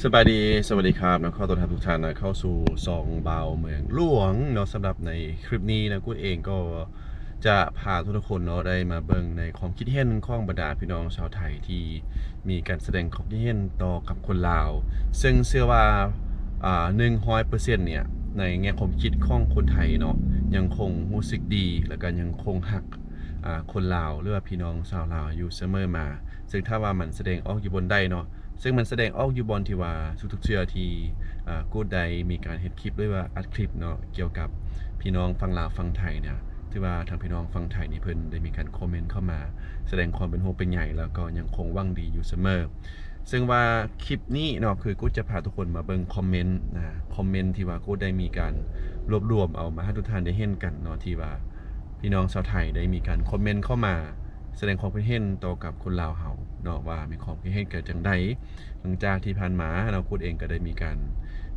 สบายดี สวัสดีครับนะขอต้อนรับทุกท่านนะเข้าสู่ซองเบาเมืองหลวงเนาะสำหรับในคลิปนี้นะกูเองก็จะพาทุกคนเนาะได้มาเบิ่งในความคิดเห็นของบรรดาพี่น้องชาวไทยที่มีการแสดงความคิดเห็นต่อกับคนลาว ซึ่งเชื่อว่าอ่าหนึ่งร้อยเปอร์เซ็นต์เนี่ยในแง่ความคิดของคนไทยเนาะยังคงรู้สึกดี แล้วก็ยังคงหักอ่าคนลาวหรือว่าพี่น้องชาวลาวอยู่เสมอมา ซึ่งถ้าว่ามันแสดงออกอยู่บนได้เนาะ ซึ่งมันแสดงออกอยู่บนที่ว่าทุกๆเชื่อที่อ่ากูดใดมีการเฮ็ดคลิปหรือว่าอัดคลิปเนาะเกี่ยวกับพี่น้องฟังลาวฟังไทยเนี่ยที่ว่าทางพี่น้องฟังไทยนี่เพิ่นได้มีการคอมเมนต์เข้ามา แสดงความเป็นห่วงเป็นใหญ่แล้วก็ยังคงหวังดีอยู่เสมอซึ่งว่าคลิปนี้เนาะคือกูจะพาทุกคนมาเบิ่งคอมเมนต์นะคอมเมนต์ที่ว่ากูได้มีการรวบรวมเอามาให้ทุกท่านได้เห็นกันเนาะที่ว่าพี่น้องชาวไทยได้มีการคอมเมนต์เข้ามา แสดงความคิดเห็นต่อกับคนลาวเฮาเนาะว่ามีความคิดเห็นเกิดจังใดหลังจากที่ผ่านมาเราพูดเองก็ได้มีการ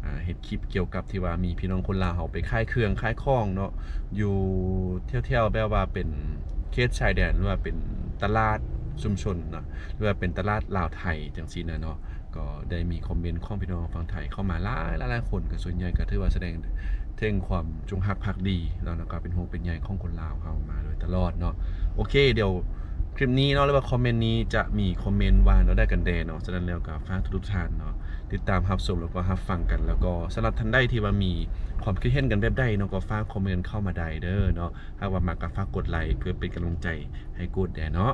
อ่าเห็นคลิปเกี่ยวกับที่ว่ามีพี่น้องคนลาวเฮาไปค่ายเครื่องค่ายข้องเนาะอยู่เที่ยวๆแบบว่าเป็นเขตชายแดนหรือว่าเป็นตลาดชุมชนเนาะหรือว่าเป็นตลาดลาวไทยจังซี่นะเนาะก็ได้มีคอมเมนต์ของพี่น้องฝั่งไทยเข้ามาหลายหลายคนก็ส่วนใหญ่ก็ถือว่าแสดงถึงความจงรักภักดีแล้วก็เป็นห่วงเป็นใยของคนลาวเฮามาโดยตลอดเนาะโอเคเดี๋ยว คลิปนี้เนาะหรือว่าคอมเมนต์นี้จะมีคอมเมนต์ว่าเราได้กันแดเนาะฉะนั้นแล้วก็ฝากทุกท่านเนาะติดตามรับชมแล้วก็รับฟังกัน แล้วก็สำหรับท่านใดที่ว่ามีความคิดเห็นกันแบบใดเนาะก็ฝากคอมเมนต์เข้ามาได้เด้อเนาะถ้าว่ามาก็ฝากกดไลค์เพื่อเป็นกำลังใจให้กูดแดเนาะ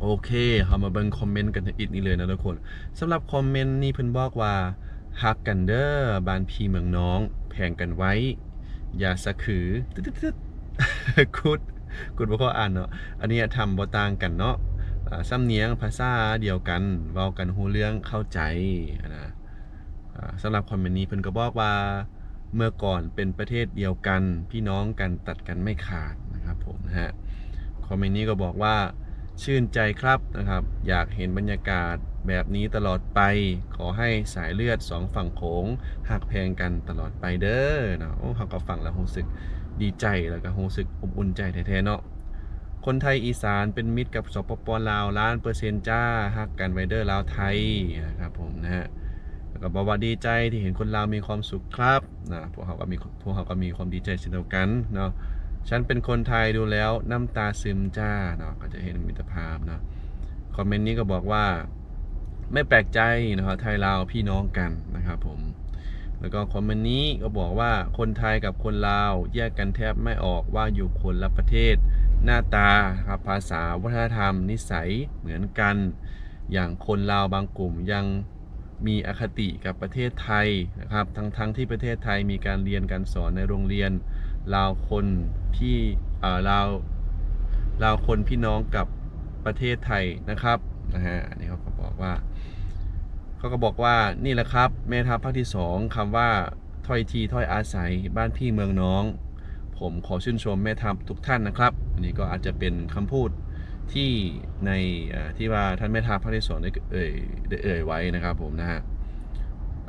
โอเคเรามาเบิ่งคอมเมนต์กันอีกนี้เลยนะทุกคนสำหรับคอมเมนต์นี้เพิ่นบอกว่าฮักกันเด้อบ้านพี่เมืองน้อง แพงกันไว้ อย่าสะขือตึ๊ดๆๆกูด กุดบ่ข้ออ่านเนาะอันนี้ทำบ่ต่างกันเนาะสำเนียงภาษาเดียวกันเว้ากันฮู้เรื่องเข้าใจนะสำหรับคอมเมนต์นี้เพิ่นก็บอกว่าเมื่อก่อนเป็นประเทศเดียวกัน พี่น้องกันตัดกันไม่ขาดนะครับผมนะฮะคอมเมนต์นี้ก็บอกว่าชื่นใจครับนะครับ อยากเห็นบรรยากาศแบบนี้ตลอดไป ขอให้สายเลือดสองฝั่งโขงหักแพงกันตลอดไปเด้อนะโอ้เขาก็ฟังแล้วรู้สึก ดีใจแล้วก็รู้สึกอบอุ่นใจแท้ๆเนาะคนไทยอีสานเป็นมิตรกับสปปลาวล้านเปอร์เซ็นต์จ้าฮักกันไวเดอร์ลาวไทยนะครับผมนะฮะแล้วก็บอกว่าดีใจที่เห็นคนลาวมีความสุขครับนะพวกเขาก็มีพวกเขาก็มีความดีใจเช่นเดียวกันเนาะฉันเป็นคนไทยดูแล้วน้ำตาซึมจ้าเนาะก็จะเห็นมิตรภาพเนาะคอมเมนต์นี้ก็บอกว่าไม่แปลกใจนะครับไทยลาวพี่น้องกันนะครับผม แล้วก็คอมเมนต์นี้ก็บอกว่าคนไทยกับคนลาวแยกกันแทบไม่ออกว่าอยู่คนละประเทศ หน้าตาครับภาษาวัฒนธรรม นิสัยเหมือนกัน อย่างคนลาวบางกลุ่มยังมีอคติกับประเทศไทยนะครับทั้งทั้งที่ประเทศไทยมีการเรียนการสอนในโรงเรียนลาวคนพี่อ่าลาวลาวคนพี่น้องกับประเทศไทยนะครับนะฮะอันนี้เขาก็บอกว่า เขาก็บอกว่านี่แหละครับแม่ทัพภาคที่สองคำว่าถ้อยทีถ้อยอาศัยบ้านพี่เมืองน้อง ผมขอชื่นชมแม่ทัพทุกท่านนะครับ อันนี้ก็อาจจะเป็นคำพูดที่ในที่ว่าท่านแม่ทัพภาคที่สองได้เอ่ยได้เอ่ยไว้นะครับผมนะฮะ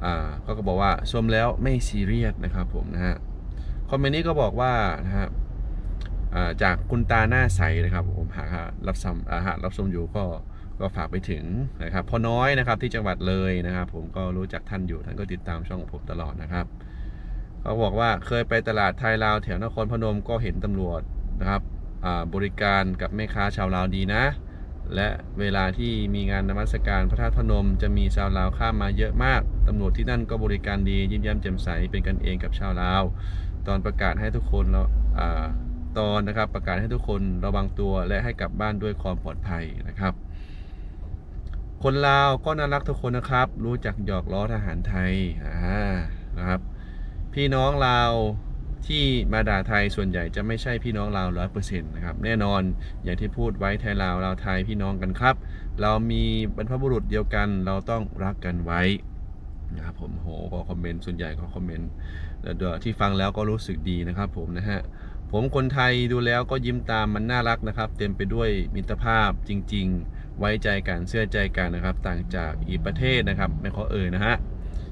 อ่าเขาก็บอกว่าชมแล้วไม่ซีเรียสนะครับผมนะฮะคอมเมนต์นี้ก็บอกว่านะฮะจากคุณตาหน้าใสนะครับผมหากรับชมอาหากรับชมอยู่ก็ ก็ฝากไปถึงนะครับพ่อน้อยนะครับที่จังหวัดเลยนะครับ ผมก็รู้จักท่านอยู่ท่านก็ติดตามช่องของผมตลอดนะครับเขาบอกว่าเคยไปตลาดไทยลาวแถวนครพนมก็เห็นตำรวจนะครับบริการกับแม่ค้าชาวลาวดีนะ และเวลาที่มีงานนมัสการพระธาตุพนม จะมีชาวลาวข้ามมาเยอะมากตำรวจที่นั่นก็บริการดียิ้มแย้มแจ่มใสเป็นกันเองกับชาวลาว ตอนประกาศให้ทุกคนเราตอนนะครับประกาศให้ทุกคนระวังตัวและให้กลับบ้านด้วยความปลอดภัยนะครับ คนลาวก็น่ารักทุกคนนะครับ รู้จักหยอกล้อทหารไทยอ่านะครับ พี่น้องลาวที่มาด่าไทยส่วนใหญ่จะไม่ใช่พี่น้องลาวร้อยเปอร์เซ็นต์นะครับแน่นอนอย่างที่พูดไว้ไทยลาวลาวไทยพี่น้องกันครับ เรามีบรรพบุรุษเดียวกันเราต้องรักกันไว้นะครับผมโหก็คอมเมนต์ส่วนใหญ่ก็คอมเมนต์เดี๋ยวที่ฟังแล้วก็รู้สึกดีนะครับผมนะฮะผมคนไทยดูแล้วก็ยิ้มตามมันน่ารักนะครับ เต็มไปด้วยมิตรภาพจริง ๆ ไว้ใจกันเชื่อใจกันนะครับ ต่างจากอีกประเทศนะครับไม่ขอเอ่ยนะฮะ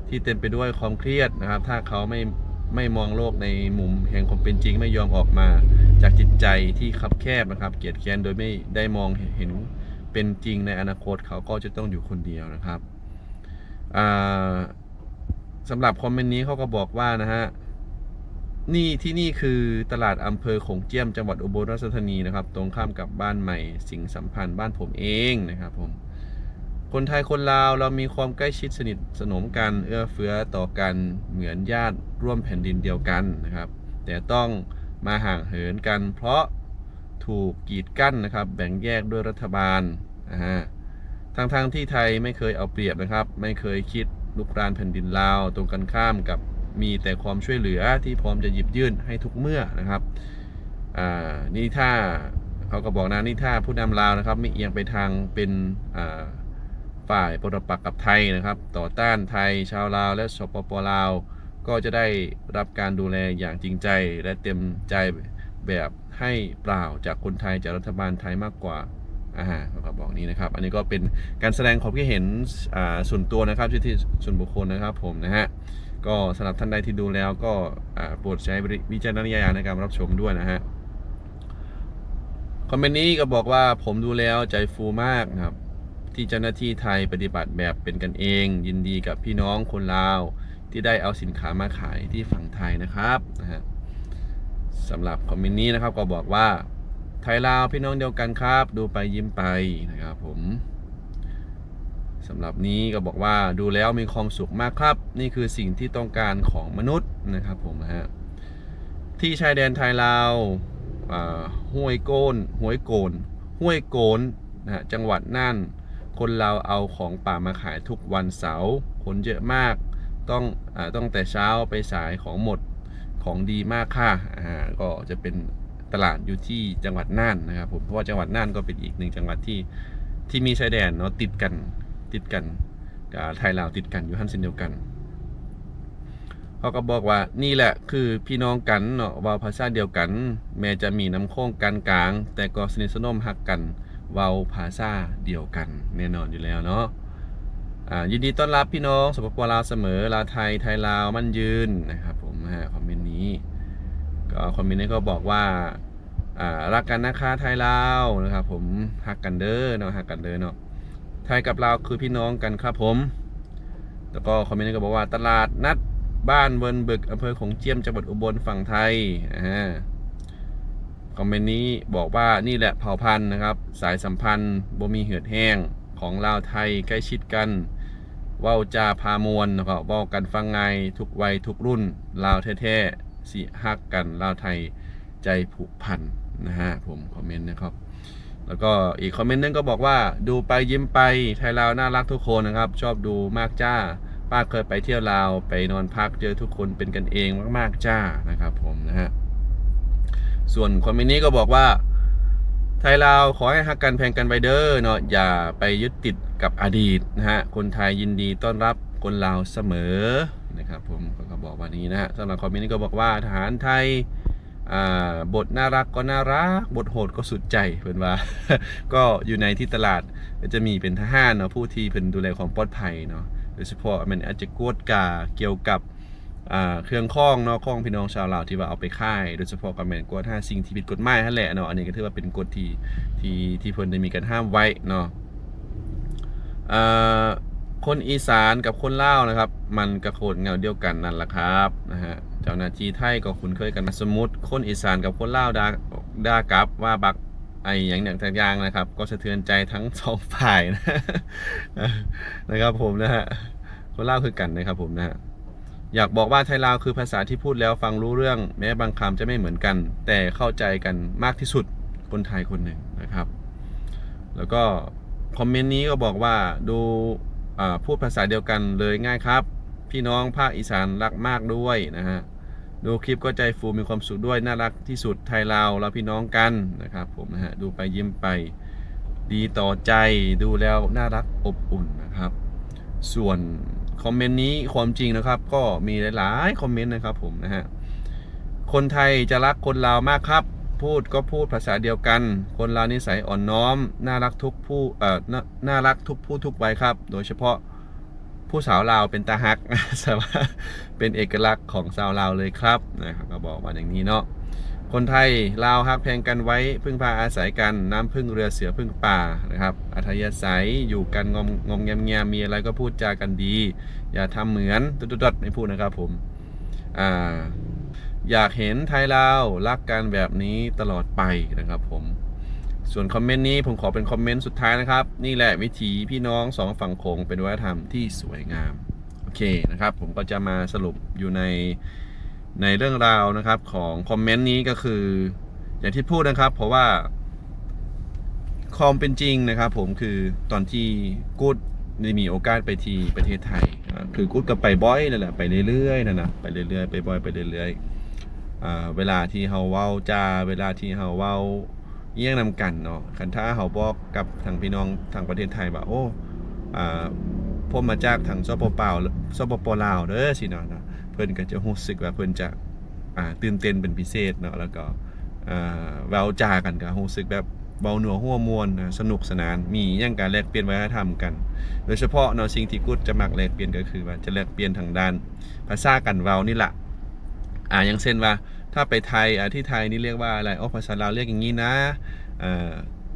ที่เต็มไปด้วยความเครียดนะครับ ถ้าเขาไม่ไม่มองโลกในมุมแห่งความเป็นจริงไม่ยอมออกมา จากจิตใจที่คับแคบนะครับ เกลียดแค้นโดยไม่ได้มองเห็นเป็นจริงในอนาคตเขาก็จะต้องอยู่คนเดียวนะครับสำหรับคอมเมนต์นี้เขาก็บอกว่านะฮะ นี่ที่นี่คือตลาดอำเภอโของเจียมจังหวัดอุบลราชธานีนะครับ ตรงข้ามกับบ้านใหม่สิงห์สัมพันธ์บ้านผมเองนะครับผม คนไทยคนลาวเรามีความใกล้ชิดสนิทสนมกันเอื้อเฟื้อต่อกันเหมือนญาติร่วมแผ่นดินเดียวกันนะครับ แต่ต้องมาห่างเหินกัน เพราะถูกกีดกั้นนะครับ แบ่งแยกด้วยรัฐบาลนะฮะทางทางที่ไทยไม่เคยเอาเปรียบนะครับ ไม่เคยคิดลุกรานแผ่นดินลาว ตรงกันข้ามกับ มีแต่ความช่วยเหลือที่พร้อมจะหยิบยื่นให้ทุกเมื่อนะครับอ่านี่ถ้าเขาก็บอกนะนี่ถ้าผู้นำลาวนะครับไม่เอียงไปทางเป็นอ่าฝ่ายปรปักษ์กับไทยนะครับ ต่อต้านไทยชาวลาว และสปปลาว ก็จะได้รับการดูแลอย่างจริงใจ และเต็มใจแบบให้เปล่าจากคนไทยจากรัฐบาลไทยมากกว่าอ่าเขาก็บอกนี้นะครับ อันนี้ก็เป็นการแสดงความคิดเห็นอ่าส่วนตัวนะครับที่ส่วนบุคคลนะครับผมนะฮะ ก็สำหรับท่านใดที่ดูแล้วก็โปรดใช้วิจารณญาณในการรับชมด้วยนะฮะคอมเมนต์นี้ก็บอกว่าผมดูแล้วใจฟูมากครับ ที่เจ้าหน้าที่ไทยปฏิบัติแบบเป็นกันเอง ยินดีกับพี่น้องคนลาว ที่ได้เอาสินค้ามาขายที่ฝั่งไทยนะครับนะฮะสำหรับคอมเมนต์นี้นะครับก็บอกว่าไทยลาวพี่น้องเดียวกันครับ ดูไปยิ้มไปนะครับผม สำหรับนี้ก็บอกว่าดูแล้วมีความสุขมากครับ นี่คือสิ่งที่ต้องการของมนุษย์นะครับผมฮะที่ชายแดนไทยลาวห้วยโกนห้วยโกนห้วยโกนนะฮะจังหวัดน่านคนเราเอาของป่ามาขายทุกวันเสาร์คนเยอะมากต้องอต้องแต่เช้าไปสายของหมดของดีมากค่ะก็จะเป็นตลาดอยู่ที่จังหวัดน่านนะครับผมเพราะว่าจังหวัดน่านก็เป็นอีกหนึ่งจังหวัดที่ที่มีชายแดนเนาะติดกัน ติดกันกับไทยลาวติดกันอยู่หันเส้นเดียวกันเขาก็บอกว่านี่แหละคือพี่น้องกันเนาะว่าภาษาเดียวกัน แม้จะมีน้ำโค้งกันกลาง แต่ก็สนิทสนมฮักกันเว้าภาษาเดียวกันแน่นอนอยู่แล้วเนาะยินดีต้อนรับพี่น้องสปปลาวเสมอลาวไทยไทยลาวมั่นยืนนะครับผมฮะคอมเมนต์นี้ก็คอมเมนต์นี้ก็บอกว่าอ่ารักกันนะคะไทยลาวนะครับผมฮักกันเด้อเนาะฮักกันเด้อเนาะ ไทยกับลาวคือพี่น้องกันครับผม แล้วก็คอมเมนต์ก็บอกว่าตลาดนัดบ้านเวินบึกอำเภอของเจียมจังหวัดอุบลฝั่งไทยอ่าคอมเมนต์นี้บอกว่านี่แหละเผ่าพันธุ์นะครับ สายสัมพันธ์บ่มีเหือดแห้งของลาวไทยใกล้ชิดกันเว้าจาพามวลนะครับเว้ากันฟังไงทุกวัยทุกรุ่นลาวแท้ๆสิฮักกันลาวไทยใจผูกพันนะฮะผมคอมเมนต์นะครับ แล้วก็อีกคอมเมนต์นึงก็บอกว่าดูไปยิ้มไปไทยลาวน่ารักทุกคนนะครับ ชอบดูมากจ้า ป้าเคยไปเที่ยวลาวไปนอนพักเจอทุกคนเป็นกันเองมากๆจ้านะครับ ผมนะฮะส่วนคอมเมนต์นี้ก็บอกว่าไทยลาวขอให้ฮักกันแพงกันไปเด้อเนาะอย่าไปยึดติดกับอดีตนะฮะคนไทยยินดีต้อนรับคนลาวเสมอนะครับ ผมก็บอกว่านี้นะฮะสำหรับคอมเมนต์นี้ก็บอกว่าทหารไทย บทน่ารักก็น่ารัก บทโหดก็สุดใจเพื่อนว่า ก็อยู่ในที่ตลาดจะมีเป็นทหารเนาะผู้ที่เป็นดูแลความปลอดภัยเนาะโดยเฉพาะมันอาจจะกวดกาเกี่ยวกับเครื่องข้องเนาะข้องพี่น้องชาวลาวที่ว่าเอาไปค่าย โดยเฉพาะกับแม่นกฎห้าสิ่งที่ผิดกฎหมายนั่นแหละเนาะอันนี้ก็ถือว่าเป็นกฎที่ที่ที่เพิ่นได้มีการห้ามไว้เนาะ คนอีสานกับคนลาวนะครับ มันกระโคดเงาเดียวกันนั่นแหละครับนะฮะเจ้าหน้าที่ไทยก็คุ้นเคยกันสมมุติ คนอีสานกับคนลาวด่าด่ากลับว่าบักไออย่างอย่างต่างอย่างนะครับ ก็สะเทือนใจทั้งสองฝ่ายนะนะครับผมนะฮะคนลาวคือกันนะครับผมนะฮะอยากบอกว่าไทยลาวคือภาษาที่พูดแล้วฟังรู้เรื่อง แม้บางคำจะไม่เหมือนกัน แต่เข้าใจกันมากที่สุดคนไทยคนหนึ่งนะครับ แล้วก็คอมเมนต์นี้ก็บอกว่าดู พูดภาษาเดียวกันเลยง่ายครับ พี่น้องภาคอีสานรักมากด้วยนะฮะดูคลิปก็ใจฟูมีความสุขด้วยน่ารักที่สุดไทยลาวเราพี่น้องกันนะครับผมนะฮะดูไปยิ้มไป ดีต่อใจดูแล้วน่ารักอบอุ่นนะครับ ส่วนคอมเมนต์นี้ความจริงนะครับ ก็มีหลายๆคอมเมนต์นะครับผมนะฮะคนไทยจะรักคนลาวมากครับ พูดก็พูดภาษาเดียวกัน คนลาวนิสัยอ่อนน้อม น่ารักทุกผู้เอ่อนน่ารักทุกผู้ทุกวัยครับ โดยเฉพาะผู้สาวลาวเป็นตาฮักสามารถเป็นเอกลักษณ์ของสาวลาวเลยครับนะครับก็บอกมาอย่างนี้เนาะคนไทยลาวฮักแพงกันไว้พึ่งพาอาศัยกันน้ำพึ่งเรือเสือพึ่งป่านะครับ อัธยาศัยอยู่กันงมงมแงมแงมีอะไรก็พูดจากันดี อย่าทำเหมือนตุดๆไม่พูดนะครับผมอ่า อยากเห็นไทยลาวรักกันแบบนี้ตลอดไปนะครับผม ส่วนคอมเมนต์นี้ผมขอเป็นคอมเมนต์สุดท้ายนะครับ นี่แหละวิถีพี่น้องสองฝั่งโขงเป็นวัฒนธรรมที่สวยงาม โอเคนะครับ ผมก็จะมาสรุปอยู่ในในเรื่องราวนะครับของคอมเมนต์นี้ก็คือ อย่างที่พูดนะครับ เพราะว่าความเป็นจริงนะครับ ผมคือตอนที่กูดได้มีโอกาสไปที่ประเทศไทย คือกูดก็ไปบ่อยนั่นแหละไปเรื่อยๆนั่นนะไปเรื่อยๆไปบ่อยไปเรื่อยๆ เวลาที่เฮาเว้าจาเวลาที่เฮาเว้าเยี่ยงนำกันเนาะคันถ้าเขาบอกกับทางพี่น้องทางประเทศไทยว่าโอ้อ่าผมมาจากทางสปปลาวสปปลาวเด้อสิเนาะเนะเพิ่นก็จะรู้สึกว่าเพิ่นจะอ่าตื่นเต้นเป็นพิเศษเนาะแล้วก็อ่าเว้าจากันก็รู้สึกแบบเบาหนัวหัวมวนอ่าสนุกสนานมีหยังการแลกเปลี่ยนวัฒนธรรมกัน โดยเฉพาะเนาะสิ่งที่กูจะมักแลกเปลี่ยนก็คือว่าจะแลกเปลี่ยนทางด้านภาษากันเว้านี่ละ อ่าย่างเช่นว่า ถ้าไปไทยอ่าที่ไทยนี่เรียกว่าอะไรอ๋อภาษาลาวเรียกอย่างนี้นะอ่อ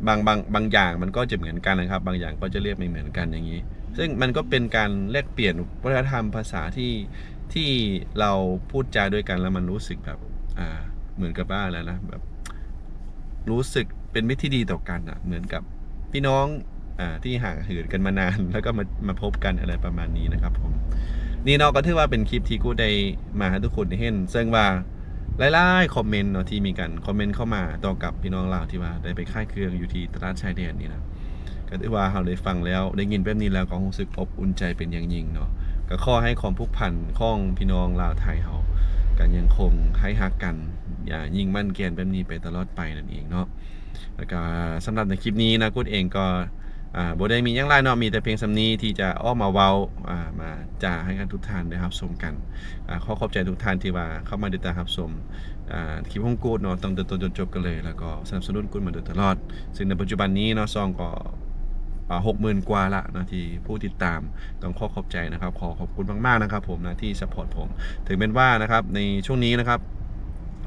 บางบางบางอย่างมันก็จะเหมือนกันนะครับ บางอย่างก็จะเรียกไม่เหมือนกันอย่างนี้ ซึ่งมันก็เป็นการแลกเปลี่ยนวัฒนธรรมภาษาที่ที่เราพูดจาด้วยกันแล้วมันรู้สึกแบบอ่าเหมือนกับว่าอะไรนะแบบรู้สึกเป็นมิตรที่ดีต่อกันอะเหมือนกับพี่น้องอ่าที่ห่างเหินกันมานาน แล้วก็มามาพบกันอะไรประมาณนี้นะครับผม นี่เนาะก็ถือว่าเป็นคลิปที่กูได้มาให้ทุกคนได้เห็นซึ่งว่าหลายๆคอมเมนต์เนาะที่มีการคอมเมนต์เข้ามาต่อกับพี่น้องลาวที่ว่าได้ไปค่ายเครื่องอยู่ที่ตลาดชายแดนนี่นะก็ถือว่าเราได้ฟังแล้วได้ยินแบบนี้แล้วก็รู้สึกอบอุ่นใจเป็นอย่างยิ่งเนาะก็ขอให้ความผูกพันของพี่น้องลาวไทยเฮากันยังคงให้ฮักกัน อย่ายิ่งมั่นแกนแบบนี้ไปตลอดไปนั่นเองเนาะแล้วก็สำหรับในคลิปนี้นะกูดเองก็ อ่าบ่ได้มีหยังไรเนาะมีแต่เพียงสำนีที่จะอ้อมมาเว้าอ่ามาจ่าให้กันทุกท่านได้รับชมกันอ่าขอขอบใจทุกท่านที่ว่าเข้ามาติดตามรับชมอ่าคลิปของกูดเนาะตั้งแต่ต้นจนจบกันเลย แล้วก็สนับสนุนกูดมาโดยตลอด ซึ่งในปัจจุบันนี้เนาะซองก็หกหมื่นกว่าละนะที่ผู้ติดตามต้องขอขอบใจนะครับ ขอขอบคุณมากๆนะครับ ผมนะที่สปอร์ตผม ถึงเป็นว่านะครับในช่วงนี้นะครับ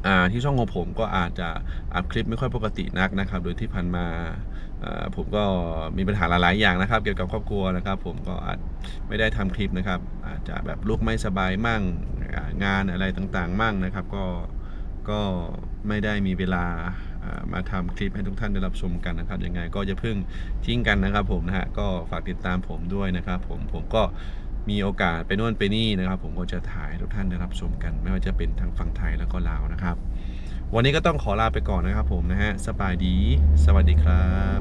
อ่าที่ช่องของผมก็อาจจะอัพคลิปไม่ค่อยปกตินักนะครับ โดยที่ผ่านมา ผมก็มีปัญหาหลาย ๆ อย่างนะครับ เกี่ยวกับครอบครัวนะครับ ผมก็อาจไม่ได้ทำคลิปนะครับ อาจจะแบบลูกไม่สบายมั่งงานอะไรต่าง ๆ มั่งนะครับ ก็ก็ไม่ได้มีเวลามาทำคลิปให้ทุกท่านได้รับชมกันนะครับยังไงก็จะพิ่งทิ้งกันนะครับ ผมนะฮะก็ฝากติดตามผมด้วยนะครับ ผมผมก็มีโอกาสไปโน่นไปนี่นะครับ ผมก็จะถ่ายทุกท่านได้รับชมกัน ไม่ว่าจะเป็นทางฝั่งไทยแล้วก็ลาวนะครับ วันนี้ก็ต้องขอลาไปก่อนนะครับผมนะฮะสบายดี สวัสดีครับ